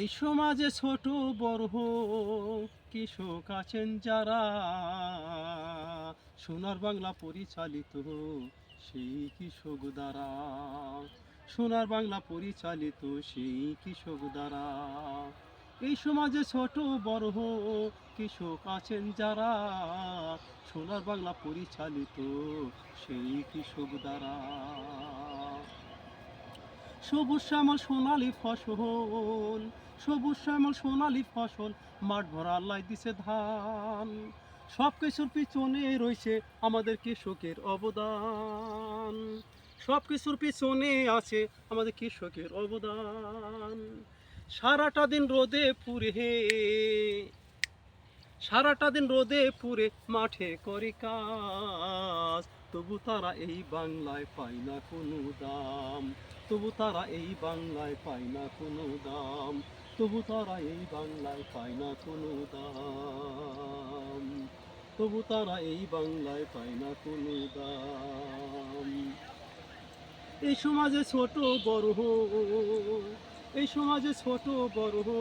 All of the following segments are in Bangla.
এই সমাজে ছোট বড় কৃষক আছেন যারা। সোনার বাংলা পরিচালিত সেই কৃষক দ্বারা। সোনার বাংলা পরিচালিত, সেই কৃষক দ্বারা। এই সমাজে ছোট বড় কৃষক আছেন যারা। সোনার বাংলা পরিচালিত, সেই কৃষক দ্বারা। সবুজ শ্যামল সোনালি ফসল সবুজ শ্যামল, সোনালি ফসল, মাঠ ভরা আল্লাহ দিছে ধান। সব কিছুর পিছনে রয়েছে আমাদের কৃষকের অবদান। সব কিছুর পিছনে আছে আমাদের কৃষকের অবদান। সারাটা দিন রোদে পুরে হে, সারাটা দিন রোদে পুরে মাঠে করে কাজ। তবু তারা এই বাংলায় পায় না কোনো দাম, তবু তারা এই বাংলায় পায় না কোনো দাম। তবু তারা এই বাংলায় পায় না কোনো দাম। তবু তারা এই বাংলায় পায় না কোনো দাম। এই সমাজে ছোট বড় হো এই সমাজে ছোট বড় হো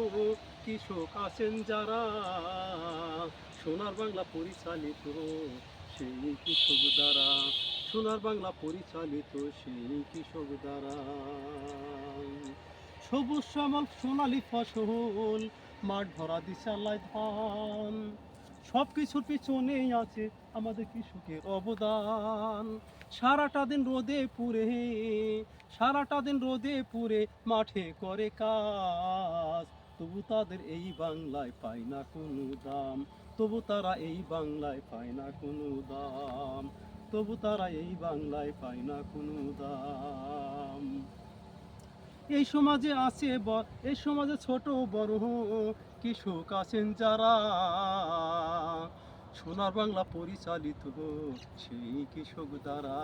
কৃষক আছেন যারা। সোনার বাংলা পরিচালিত সেই কৃষক দ্বারা, সোনার বাংলা পরিচালিত সেই কৃষক দ্বারা। সবুজ শ্যামল সোনালি ফসল, মাঠ ভরা দিশালায় ধান। সব কিছুর পিছনেই আছে আমাদের কৃষকের অবদান। সারাটা দিন রোদে পুরে সারাটা দিন রোদে পুরে মাঠে করে কাজ। তবু তাদের এই বাংলায় পায় না কোনো দাম, তবু তারা এই বাংলায় পায় না কোনো দাম, তবু তারা এই বাংলায় পায় না কোনো দাম। এই সমাজে আছে এই সমাজে ছোট বড় কৃষক আছেন যারা। সোনার বাংলা পরিচালিত সেই কৃষক দ্বারা।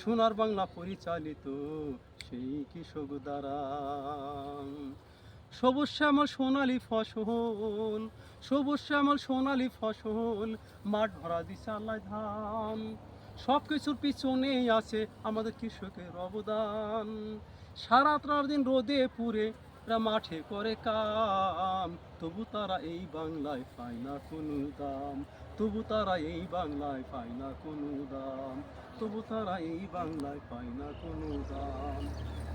সোনার বাংলা পরিচালিত সেই কৃষক দ্বারা। সবুজ শ্যামল সোনালি ফসল সবুজ শ্যামল সোনালি ফসল, মাঠ ভরা দিশালায় ধান। সব কিছুর পিছনেই আছে আমাদের কৃষকের অবদান। সারা তার দিন রোদে পুরে এরা মাঠে করে কাম। তবু তারা এই বাংলায় পায় না কোনো দাম। তবু তারা এই বাংলায় পায় না কোনো দাম। তবু তারা এই বাংলায় পায় না কোনো দাম।